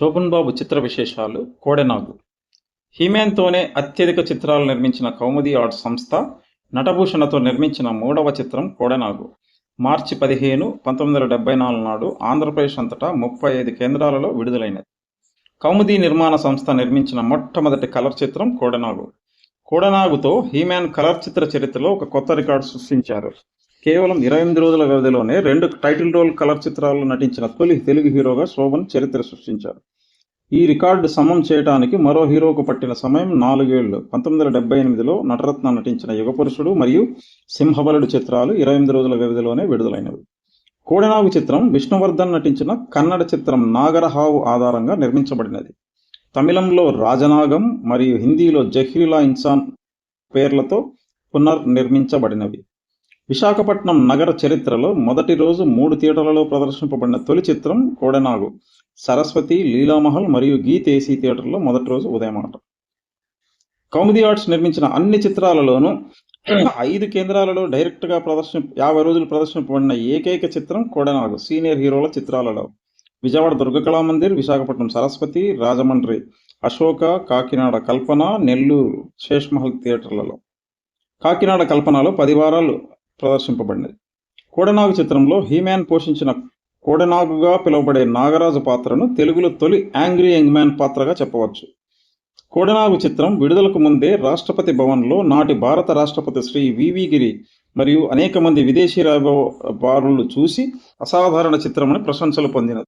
శోభన్ బాబు చిత్ర విశేషాలు కోడెనాగు. హిమేన్తోనే అత్యధిక చిత్రాలు నిర్మించిన కౌముది ఆర్ట్స్ సంస్థ నటభూషణతో నిర్మించిన మూడవ చిత్రం కోడెనాగు. మార్చి పదిహేను పంతొమ్మిది వందల డెబ్బై నాలుగు నాడు ఆంధ్రప్రదేశ్ అంతటా ముప్పై ఐదు కేంద్రాలలో విడుదలైనది. కౌముది నిర్మాణ సంస్థ నిర్మించిన మొట్టమొదటి కలర్ చిత్రం కోడెనాగు. కోడెనాగుతో హీమ్యాన్ కలర్ చిత్ర చరిత్రలో ఒక కొత్త రికార్డు సృష్టించారు. కేవలం ఇరవై ఎనిమిది రోజుల వ్యవధిలోనే రెండు టైటిల్ రోల్ కలర్ చిత్రాల్లో నటించిన తొలి తెలుగు హీరోగా శోభన్ చరిత్ర సృష్టించారు. ఈ రికార్డు సమం చేయడానికి మరో హీరోకు పట్టిన సమయం నాలుగేళ్ళు పంతొమ్మిది వందల డెబ్బై ఎనిమిదిలో నటరత్న నటించిన యుగపురుషుడు మరియు సింహబలుడు చిత్రాలు ఇరవై ఎనిమిది రోజుల వ్యవధిలోనే విడుదలైనవి. కోడెనాగు చిత్రం విష్ణువర్ధన్ నటించిన కన్నడ చిత్రం నాగరహావు ఆధారంగా నిర్మించబడినది. తమిళంలో రాజనాగం మరియు హిందీలో జహీలా ఇన్సాన్ పేర్లతో పునర్నిర్మించబడినవి. విశాఖపట్నం నగర చరిత్రలో మొదటి రోజు మూడు థియేటర్లలో ప్రదర్శింపబడిన తొలి చిత్రం కోడెనాగు. సరస్వతి లీలామహల్ మరియు గీతేసి ఏసీ థియేటర్లో మొదటి రోజు ఉదయమాట. కౌముది ఆర్ట్స్ నిర్మించిన అన్ని చిత్రాలలోనూ ఐదు కేంద్రాలలో డైరెక్ట్గా ప్రదర్శన యాభై రోజులు ప్రదర్శింపబడిన ఏకైక చిత్రం కోడెనాగు సీనియర్ హీరోల చిత్రాలలో. విజయవాడ దుర్గకళా మందిర్ విశాఖపట్నం సరస్వతి రాజమండ్రి అశోక కాకినాడ కల్పన నెల్లూరు శేష్మహల్ థియేటర్లలో. కాకినాడ కల్పనలో పది వారాలు ప్రదర్శింపబడినది. కోడనాగు చిత్రంలో హీమ్యాన్ పోషించిన కోడనాగుగా పిలువబడే నాగరాజు పాత్రను తెలుగులో తొలి యాంగ్రీ యంగ్ మ్యాన్ పాత్రగా చెప్పవచ్చు. కోడనాగు చిత్రం విడుదలకు ముందే రాష్ట్రపతి భవన్లో నాటి భారత రాష్ట్రపతి శ్రీ వివి గిరి మరియు అనేక మంది విదేశీ రాయబారులు చూసి అసాధారణ చిత్రమని ప్రశంసలు పొందినది